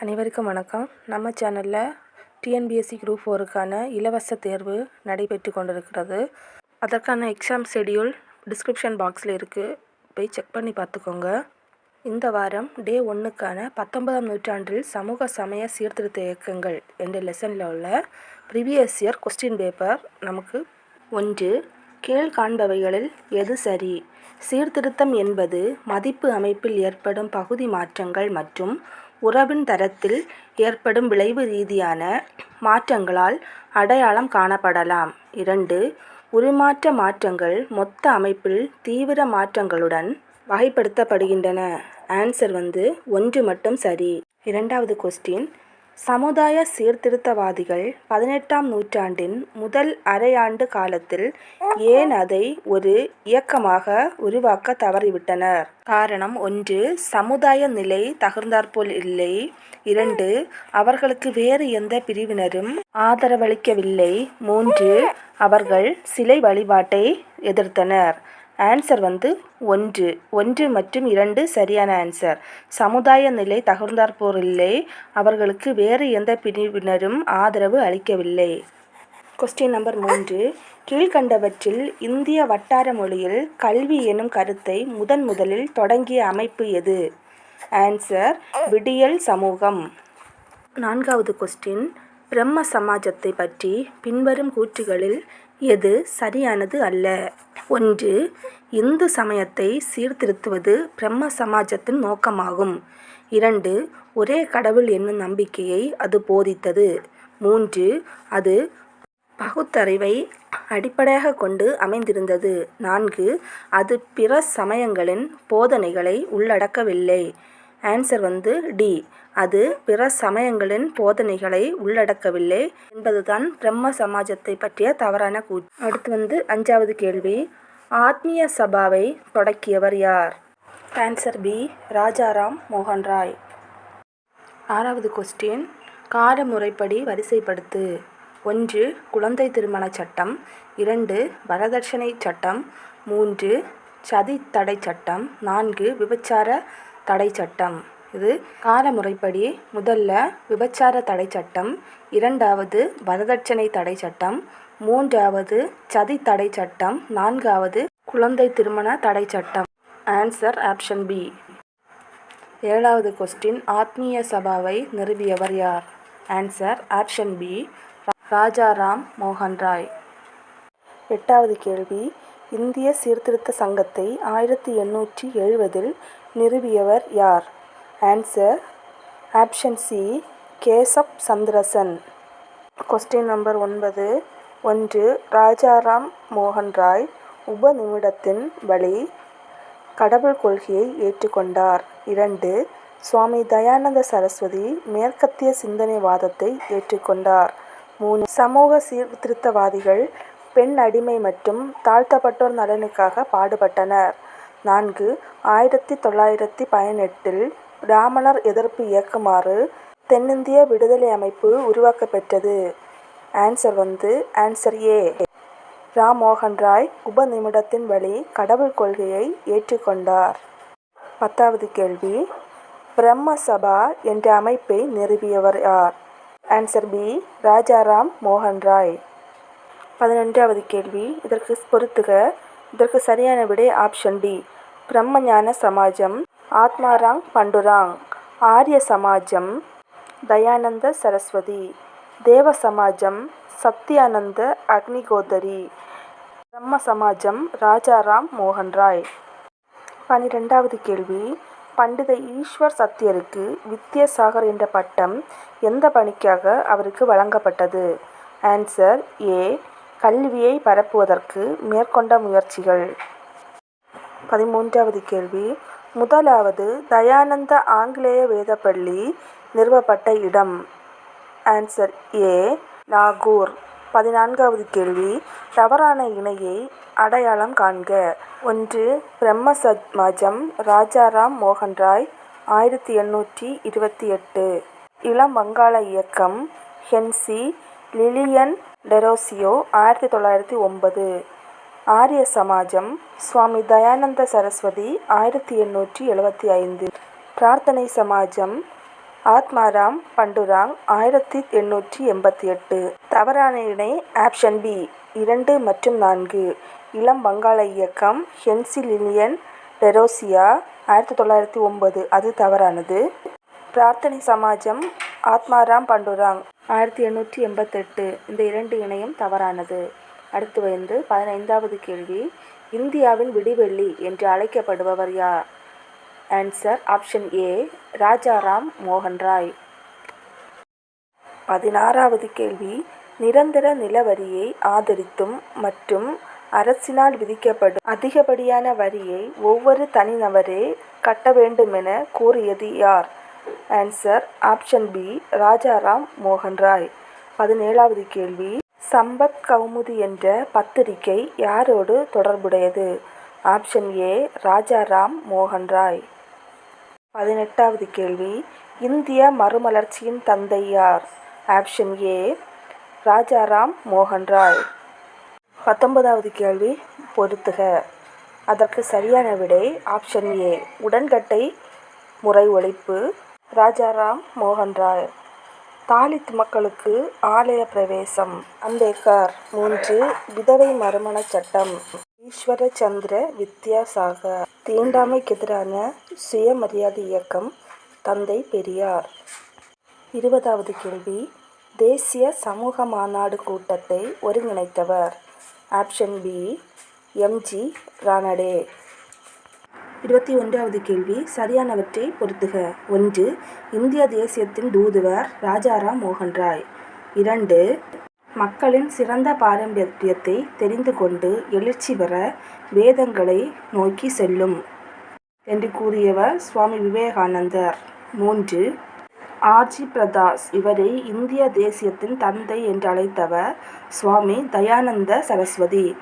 அனைவருக்கும் வணக்கம். நம்ம சேனலில் டிஎன்பிஎஸ்சி குரூப் ஃபோருக்கான இலவச தேர்வு நடைபெற்று கொண்டிருக்கிறது. அதற்கான எக்ஸாம் ஷெடியூல் டிஸ்கிரிப்ஷன் பாக்ஸில் இருக்குது போய் செக் பண்ணி பார்த்துக்கோங்க. இந்த வாரம் டே ஒன்றுக்கான பத்தொன்பதாம் நூற்றாண்டில் சமூக சமய சீர்திருத்த இயக்கங்கள் என்ற லெசனில் உள்ள ப்ரிவியஸ் இயர் கொஸ்டின் பேப்பர் நமக்கு ஒன்று. கீழ் காண்பவைகளில் எது சரி? சீர்திருத்தம் என்பது மதிப்பு அமைப்பில் ஏற்படும் பகுதி மாற்றங்கள் மற்றும் உறவின் தரத்தில் ஏற்படும் விளைவு ரீதியான மாற்றங்களால் அடையாளம் காணப்படலாம். இரண்டு உருமாற்ற மாற்றங்கள் மொத்த அமைப்பில் தீவிர மாற்றங்களுடன் வகைப்படுத்தப்படுகின்றன. ஆன்சர் வந்து ஒன்று மட்டும் சரி. இரண்டாவது கொஸ்டின் சமுதாய சீர்திருத்தவாதிகள் பதினெட்டாம் நூற்றாண்டின் முதல் அரையாண்டு காலத்தில் ஏன் அதை ஒரு இயக்கமாக உருவாக்க தவறிவிட்டனர்? காரணம் ஒன்று சமுதாய நிலை தகுந்தாற்போல் இல்லை. இரண்டு அவர்களுக்கு வேறு எந்த பிரிவினரும் ஆதரவளிக்கவில்லை. மூன்று அவர்கள் சிலை வழிபாட்டை எதிர்த்தனர். ஆன்சர் வந்து ஒன்று. ஒன்று மற்றும் இரண்டு சரியான ஆன்சர் சமுதாய நிலை தகுந்தாற்போர் அவர்களுக்கு வேறு எந்த பிரிவினரும் ஆதரவு அளிக்கவில்லை. கொஸ்டின் நம்பர் மூன்று. கீழ்கண்டவற்றில் இந்திய வட்டார மொழியில் கல்வி எனும் கருத்தை முதன் முதலில் தொடங்கிய அமைப்பு எது? ஆன்சர் விடியல் சமூகம். நான்காவது கொஸ்டின் பிரம்ம சமாஜத்தை பற்றி பின்வரும் கூற்றுகளில் எது சரியானது அல்ல? ஒன்று இந்து சமயத்தை சீர்திருத்துவது பிரம்ம சமாஜத்தின் நோக்கமாகும். இரண்டு ஒரே கடவுள் என்னும் நம்பிக்கையை அது போதித்தது. மூன்று அது பகுத்தறிவை அடிப்படையாக கொண்டு அமைந்திருந்தது. நான்கு அது பிற சமயங்களின் போதனைகளை உள்ளடக்கவில்லை. ஆன்சர் வந்து டி அது பிற சமயங்களின் போதனைகளை உள்ளடக்கவில்லை என்பதுதான் பிரம்ம சமாஜத்தை பற்றிய தவறான கூற்று. அடுத்து வந்து அஞ்சாவது கேள்வி. ஆத்மீய சபாவை தொடக்கியவர் யார்? ஆன்சர் பி ராஜாராம் மோகன் ராய். ஆறாவது கொஸ்டின் கால முறைப்படி வரிசைப்படுத்து. ஒன்று குழந்தை திருமண சட்டம். இரண்டு வரதட்சணை சட்டம். மூன்று சதி தடை சட்டம். நான்கு விபச்சார தடை சட்டம் இது கால முறைப்படி முதல்ல விபச்சார தடை சட்டம் இரண்டாவது வரதட்சணை தடை சட்டம் மூன்றாவது சதி தடை சட்டம் நான்காவது குழந்தை திருமண தடை சட்டம் ஆன்சர் ஆப்ஷன் பி ஏழாவது கொஸ்டின் ஆத்மீய சபாவை நிறுவியவர் யார்? ஆன்சர் ஆப்ஷன் பி ராஜாராம் மோகன் ராய். எட்டாவது கேள்வி இந்திய சீர்திருத்த சங்கத்தை ஆயிரத்தி எண்ணூற்றி எழுபதில் நிறுவியவர் யார்? Answer option C Keshab Chandrasen. Question number ஒன்பது. ஒன்று. ராஜாராம் மோகன் ராய் உபநிமிடத்தின் வழி கடவுள் கொள்கையை ஏற்றுக்கொண்டார். இரண்டு. சுவாமி தயானந்த சரஸ்வதி மேற்கத்திய சிந்தனைவாதத்தை ஏற்றுக்கொண்டார். மூணு சமூக சீர்திருத்தவாதிகள் பெண் அடிமை மற்றும் தாழ்த்தப்பட்டோர் நலனுக்காக பாடுபட்டனர். நான்கு ஆயிரத்தி தொள்ளாயிரத்தி பதினெட்டில் பிராமணர் எதிர்ப்பு இயக்குமாறு தென்னிந்திய விடுதலை அமைப்பு உருவாக்கப்பெற்றது ஆன்சர் வந்து ஆன்சர் ஏ ராம் மோகன் ராய் உபநிமிடத்தின் வழி கடவுள் கொள்கையை ஏற்றுக்கொண்டார். பத்தாவது கேள்வி பிரம்ம சபா என்ற அமைப்பை நிறுவியவர் யார்? ஆன்சர் பி ராஜாராம் மோகன் ராய். பதினொன்றாவது கேள்வி இதற்கு பொறுத்துக இதற்கு சரியான விடை ஆப்ஷன் டி பிரம்மஞான சமாஜம் ஆத்மாராங் பண்டுராங் ஆரிய சமாஜம் தயானந்த சரஸ்வதி தேவ சமாஜம் சத்யானந்த அக்னிகோதரி பிரம்ம சமாஜம் ராஜாராம் மோகன் ராய் பனிரெண்டாவது கேள்வி. பண்டித ஈஸ்வர் சத்தியருக்கு வித்யாசாகர் என்ற பட்டம் எந்த பணிக்காக அவருக்கு வழங்கப்பட்டது? Answer A. கல்வியை பரப்புவதற்கு மேற்கொண்ட முயற்சிகள். பதிமூன்றாவது கேள்வி. முதலாவது தயானந்த ஆங்கிலேய வேதப்பள்ளி நிறுவப்பட்ட இடம். ஆன்சர் ஏ லாகூர். பதினான்காவது கேள்வி தவறான இணையை அடையாளம் காண்க. ஒன்று பிரம்ம சமாஜம் ராஜாராம் மோகன் ராய் ஆயிரத்தி எண்ணூற்றி இருபத்தி எட்டு. இளம் வங்காள இயக்கம் ஹென்சி லிலியன் டெரோசியோ ஆயிரத்தி தொள்ளாயிரத்தி ஒன்பது. ஆரிய சமாஜம் சுவாமி தயானந்த சரஸ்வதி ஆயிரத்தி எண்ணூற்றி எழுபத்தி ஐந்து. பிரார்த்தனை சமாஜம் ஆத்மாராம் பண்டுராங் ஆயிரத்தி எண்ணூற்றி எண்பத்தி எட்டு. தவறான இணை ஆப்ஷன் பி இரண்டு மற்றும் நான்கு. இளம் வங்காள இயக்கம் ஹென்சிலினியன் டெரோசியா ஆயிரத்தி தொள்ளாயிரத்தி ஒன்பது. அது தவறானது. பிரார்த்தனை சமாஜம் ஆத்மாராம் பண்டுராங் ஆயிரத்தி எண்ணூற்றி எண்பத்தெட்டு. இந்த இரண்டு இணையும் தவறானது. அடுத்து வந்து பதினைந்தாவது கேள்வி இந்தியாவின் விடிவெள்ளி என்று அழைக்கப்படுபவர் யார்? ஆன்சர் ஆப்ஷன் ஏ ராஜாராம் மோகன் ராய். பதினாறாவது கேள்வி நிரந்தர நிலவரியை ஆதரித்தும் மற்றும் அரசினால் விதிக்கப்படும் அதிகப்படியான வரியை ஒவ்வொரு தனிநபரே கட்ட வேண்டுமென கூறியது யார்? ஆன்சர் ஆப்ஷன் பி ராஜாராம் மோகன் ராய். பதினேழாவது கேள்வி சம்பத் கௌமுதி என்ற பத்திரிகை யாரோடு தொடர்புடையது? ஆப்ஷன் ஏ ராஜாராம் மோகன் ராய் பதினெட்டாவது கேள்வி. இந்திய மறுமலர்ச்சியின் தந்தை யார்? ஆப்ஷன் ஏ ராஜாராம் மோகன் ராய் பத்தொன்பதாவது கேள்வி. பொருத்துக. அதற்கு சரியான விடை ஆப்ஷன் ஏ உடன்கட்டை முறை ஒழிப்பு ராஜாராம் மோகன் ராய் தாலித் மக்களுக்கு ஆலய பிரவேசம். அம்பேத்கர் மூன்று விதவை மறுமண சட்டம். ஈஸ்வர சந்திர வித்யாசாகர். தீண்டாமைக்கு எதிரான சுயமரியாதை இயக்கம். தந்தை பெரியார். இருபதாவது கேள்வி. தேசிய சமூக மாநாடு கூட்டத்தை ஒருங்கிணைத்தவர். Option B. M G Ranade இருபத்தி ஒன்றாவது கேள்வி சரியானவற்றை பொறுத்துக. ஒன்று இந்திய தேசியத்தின் தூதுவர் ராஜாராம் மோகன் ராய். இரண்டு மக்களின் சிறந்த பாரம்பரியத்தை தெரிந்து கொண்டு எழுச்சி பெற வேதங்களை நோக்கி செல்லும் என்று கூறியவர் சுவாமி விவேகானந்தர். மூன்று ஆர்ஜி பிரதாஸ் இவரை இந்திய தேசியத்தின் தந்தை என்று அழைத்தவர் சுவாமி தயானந்த சரஸ்வதி.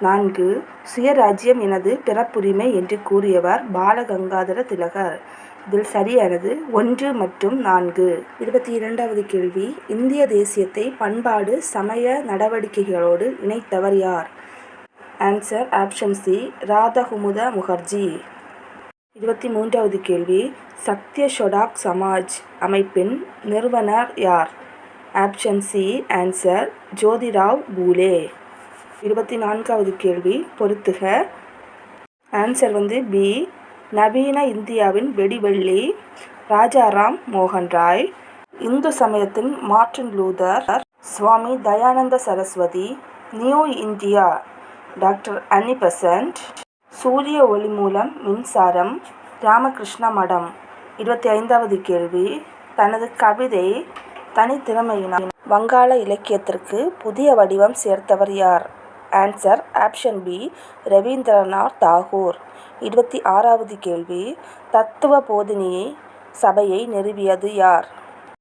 நான்கு சுயராஜ்யம் எனது பிறப்புரிமை என்று கூறியவர் பாலகங்காதர திலகர். இதில் சரியானது ஒன்று மற்றும் நான்கு. இருபத்தி இரண்டாவது கேள்வி இந்திய தேசியத்தை பண்பாடு சமய நடவடிக்கைகளோடு இணைத்தவர் யார்? Answer option C Radhakumud Mukherjee. இருபத்தி மூன்றாவது கேள்வி சத்ய ஷொடாக் சமாஜ் அமைப்பின் நிறுவனர் யார்? Option C answer Jyotirao Phule. இருபத்தி நான்காவது கேள்வி பொறுத்துக ஆன்சர் வந்து பி நவீன இந்தியாவின் வெடிவெள்ளி ராஜாராம் மோகன் ராய். இந்து சமயத்தின் Martin Luther Swami Dayananda Saraswati new India doctor Annie Besant சூரிய ஒளி மூலம் மின்சாரம் ராமகிருஷ்ண மடம். இருபத்தி ஐந்தாவது கேள்வி. தனது கவிதை தனித்திறமையினால் வங்காள இலக்கியத்திற்கு புதிய வடிவம் சேர்த்தவர் யார்? Answer option B Rabindranath Tagore இருபத்தி ஆறாவது கேள்வி தத்துவ போதினியை சபையை நிறுவியது யார்?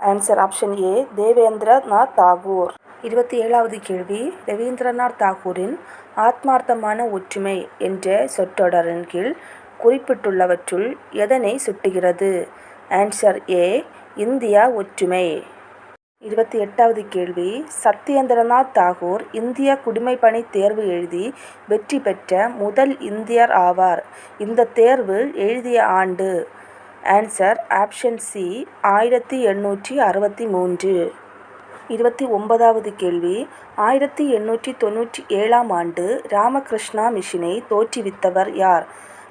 Answer option A Debendranath Tagore இருபத்தி ஏழாவது கேள்வி ரவீந்திரநாத் தாகூரின் ஆத்மார்த்தமான ஒற்றுமை என்ற சொற்றொடரின் கீழ் குறிப்பிட்டுள்ளவற்றுள் எதனை சுட்டுகிறது? ஆன்சர் ஏ இந்தியா ஒற்றுமை. இருபத்தி எட்டாவது கேள்வி. சத்யேந்திரநாத் தாகூர் இந்திய குடிமைப்பணி தேர்வு எழுதி வெற்றி பெற்ற முதல் இந்தியர் ஆவார். இந்த தேர்வு எழுதிய ஆண்டு. ஆன்சர் ஆப்ஷன் சி ஆயிரத்தி எண்ணூற்றி அறுபத்தி மூன்று. இருபத்தி ஒன்பதாவது கேள்வி. ஆயிரத்தி எண்ணூற்றி தொண்ணூற்றி ஏழாம் ஆண்டு ராமகிருஷ்ணா மிஷினை தோற்றுவித்தவர் யார்?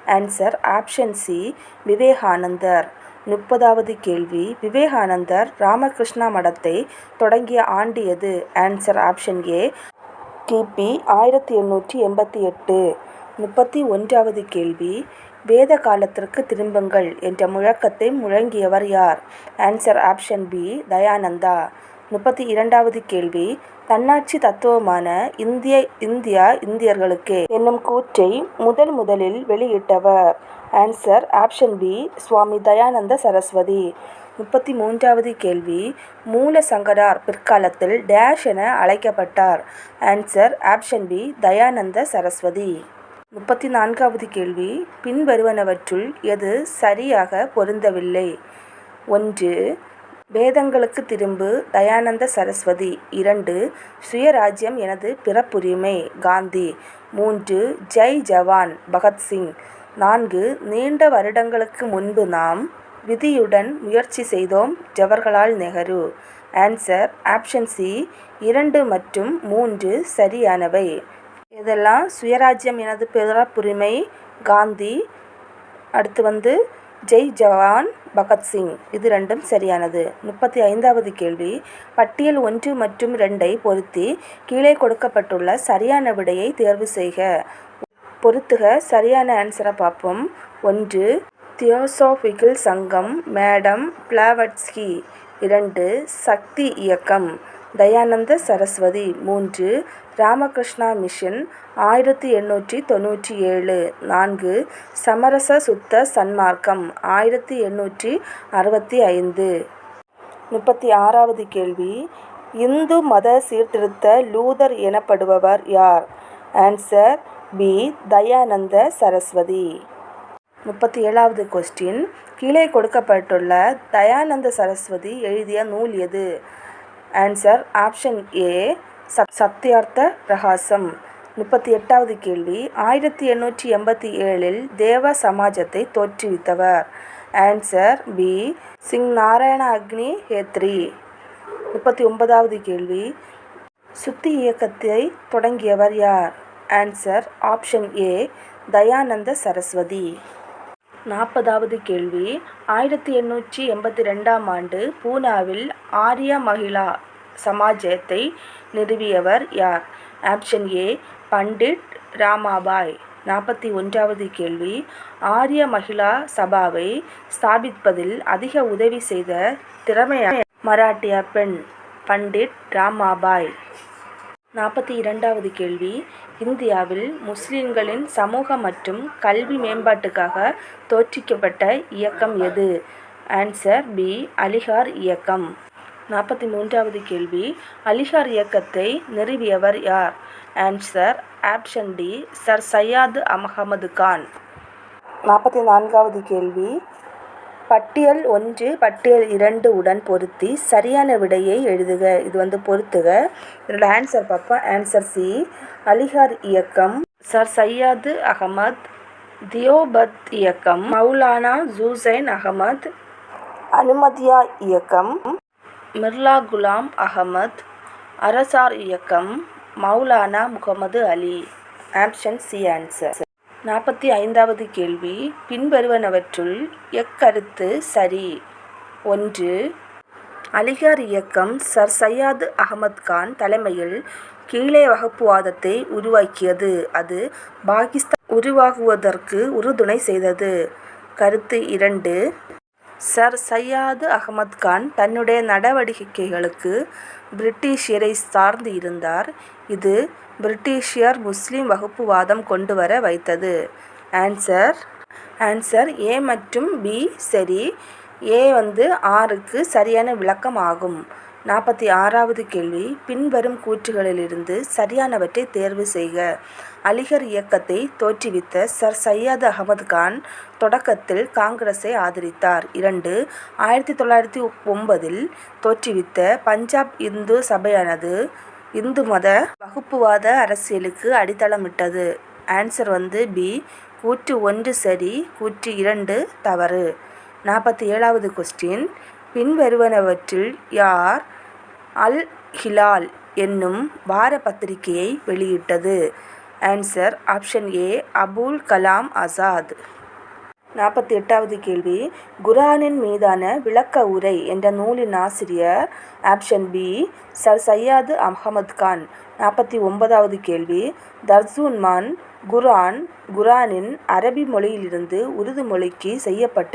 Answer option C Vivekanandar. முப்பதாவது கேள்வி. விவேகானந்தர் ராமகிருஷ்ணா மடத்தை தொடங்கிய ஆண்டு எது? ஆன்சர் ஆப்ஷன் ஏ கிபி ஆயிரத்தி எண்ணூற்றி எண்பத்தி எட்டு. முப்பத்தி ஒன்றாவது கேள்வி. வேத காலத்திற்கு திரும்புங்கள் என்ற முழக்கத்தை முழங்கியவர் யார்? Answer option B Dayananda. முப்பத்தி இரண்டாவது கேள்வி. தன்னாட்சி தத்துவமான இந்திய இந்தியா இந்தியர்களுக்கே என்னும் கூற்றை முதன் முதலில் வெளியிட்டவர். Answer option B Swami Dayananda Saraswati முப்பத்தி மூன்றாவது கேள்வி மூல சங்கரார் பிற்காலத்தில் டேஷ் என அழைக்கப்பட்டார். Answer option B Dayananda Saraswati முப்பத்தி நான்காவது கேள்வி பின்வருவனவற்றுள் எது சரியாக பொருந்தவில்லை? ஒன்று வேதங்களுக்கு திரும்பு தயானந்த சரஸ்வதி இரண்டு சுயராஜ்யம் எனது பிறப்புரிமை. காந்தி. மூன்று ஜெய் ஜவான் பகத்சிங். நான்கு நீண்ட வருடங்களுக்கு முன்பு நாம் விதியுடன் முயற்சி செய்தோம் Jawaharlal Nehru. Answer option C இரண்டு மற்றும் மூன்று சரியானவை. இதெல்லாம் சுயராஜ்யம் எனது பிறப்புரிமை. காந்தி அடுத்து வந்து ஜெய் ஜவான் பகத்சிங் இது ரெண்டும் சரியானது. முப்பத்தி ஐந்தாவது கேள்வி. பட்டியல் ஒன்று மற்றும் ரெண்டை பொருத்தி கீழே கொடுக்கப்பட்டுள்ள சரியான விடையை தேர்வு செய்க. பொருத்துக. சரியான ஆன்சரை பார்ப்போம். ஒன்று தியோசோபிக்கல் சங்கம் மேடம் பிளாவட்ஸ்கி இரண்டு சக்தி இயக்கம் தயானந்த சரஸ்வதி. மூன்று ராமகிருஷ்ணா மிஷன் ஆயிரத்தி எண்ணூற்றி தொண்ணூற்றி ஏழு. நான்கு சமரச சுத்த சன்மார்க்கம் ஆயிரத்தி எண்ணூற்றி அறுபத்தி ஐந்து. முப்பத்தி ஆறாவது கேள்வி இந்து மத சீர்திருத்த லூதர் எனப்படுபவர் யார்? Answer B. தயானந்த சரஸ்வதி. முப்பத்தி ஏழாவது கொஸ்டின் கீழே கொடுக்கப்பட்டுள்ள தயானந்த சரஸ்வதி எழுதிய நூல் எது? ஆன்சர் ஆப்ஷன் ஏ சத் சத்யார்த்த பிரகாசம். முப்பத்தி எட்டாவது கேள்வி. ஆயிரத்தி எண்ணூற்றி எண்பத்தி ஏழில் தேவ சமாஜத்தை தோற்றுவித்தவர். ஆன்சர் பி சிங் நாராயண அக்னி ஹேத்ரி. முப்பத்தி ஒன்பதாவது கேள்வி. சுத்தி இயக்கத்தை தொடங்கியவர் யார்? Answer option A Dayananda Saraswati நாற்பதாவது கேள்வி. ஆயிரத்தி எண்ணூற்றி எண்பத்தி ரெண்டாம் ஆண்டு பூனாவில் ஆரிய மகிழா சமாஜத்தை நிறுவியவர் யார்? Option A Pandit Ramabai. நாற்பத்தி ஒன்றாவது கேள்வி. ஆரிய மகிழா சபாவை ஸ்தாபிப்பதில் அதிக உதவி செய்த திறமையான மராட்டிய பெண் பண்டிட் ராமாபாய். நாற்பத்தி இரண்டாவது கேள்வி. இந்தியாவில் முஸ்லிம்களின் சமூக மற்றும் கல்வி மேம்பாட்டுக்காக தோற்றுவிக்கப்பட்ட இயக்கம் எது? ஆன்சர் பி அலிகார் இயக்கம். நாற்பத்தி மூன்றாவது கேள்வி. அலிகார் இயக்கத்தை நிறுவியவர் யார்? Answer option D Sir Syed Ahmed Khan. நாற்பத்தி நான்காவது கேள்வி. பட்டியல் ஒன்று பட்டியல் இரண்டு உடன் பொருத்தி சரியான விடையை எழுதுக. இது வந்து பொருத்துக. இதனோட ஆன்சர் பார்ப்போம். ஆன்சர் சி அலிகார் இயக்கம் சர் சையாது அகமத் தியோபத் இயக்கம் மௌலானா ஜூசைன் அகமத் அனுமதியா இயக்கம் மிர்லா குலாம் அகமத் அரசார் இயக்கம் Maulana Mohammad Ali. Option C answer நாற்பத்தி ஐந்தாவது கேள்வி. பின்வருவனவற்றுள் எக்கருத்து சரி. ஒன்று. அலிகார் இயக்கம் சர் சையாத் அகமது கான் தலைமையில் கீழே வகுப்புவாதத்தை உருவாக்கியது. அது பாகிஸ்தான் உருவாகுவதற்கு உறுதுணை செய்தது. கருத்து இரண்டு. சர் சையாது அகமது கான் தன்னுடைய நடவடிக்கைகளுக்கு பிரிட்டிஷியரை சார்ந்து இருந்தார். இது பிரிட்டிஷியர் முஸ்லீம் வகுப்புவாதம் கொண்டு வர வைத்தது. ஆன்சர் ஆன்சர் ஏ மற்றும் பி சரி. ஏ வந்து ஆறுக்கு சரியான விளக்கம் ஆகும் நாற்பத்தி ஆறாவது கேள்வி பின்வரும் கூற்றுகளிலிருந்து சரியானவற்றை தேர்வு செய்க. அலிகர் இயக்கத்தை தோற்றுவித்த சர் சையத் அகமது கான் தொடக்கத்தில் காங்கிரஸை ஆதரித்தார். இரண்டு ஆயிரத்தி தொள்ளாயிரத்தி ஒன்பதில் தோற்றுவித்த பஞ்சாப் இந்து சபையானது இந்து மத வகுப்புவாத அரசியலுக்கு அடித்தளமிட்டது. ஆன்சர் வந்து பி கூற்று ஒன்று சரி கூற்று இரண்டு தவறு. நாற்பத்தி ஏழாவது கொஸ்டின் பின்வருவனவற்றில் யார் அல் ஹிலால் என்னும் வார பத்திரிகையை வெளியிட்டது. Answer option A Abul Kalam Azad. நாற்பத்தி எட்டாவது கேள்வி. குரானின் மீதான விளக்க உரை என்ற நூலின் ஆசிரியர். Option B Sir Syed Ahmad Khan. நாற்பத்தி ஒன்பதாவது கேள்வி. தர்சூன்மான் குரான் குரானின் அரபி மொழியிலிருந்து உருது மொழிக்கு செய்யப்பட்ட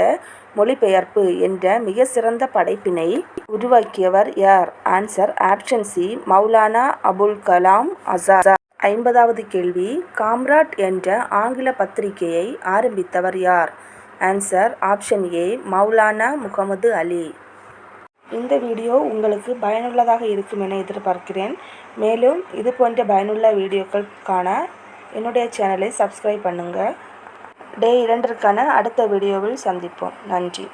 மொழிபெயர்ப்பு என்ற மிக சிறந்த படைப்பினை உருவாக்கியவர் யார்? Answer option C Maulana Abul Kalam Azad. ஐம்பதாவது கேள்வி காம்ராட் என்ற ஆங்கில பத்திரிகையை ஆரம்பித்தவர் யார்? Answer option A Maulana Mohammad Ali. இந்த வீடியோ உங்களுக்கு பயனுள்ளதாக இருக்கும் என எதிர்பார்க்கிறேன். மேலும் இது போன்ற பயனுள்ள வீடியோக்கள் காண என்னுடைய சேனலை சப்ஸ்கிரைப் பண்ணுங்கள் டே இரண்டிற்கான அடுத்த வீடியோவில் சந்திப்போம். நன்றி.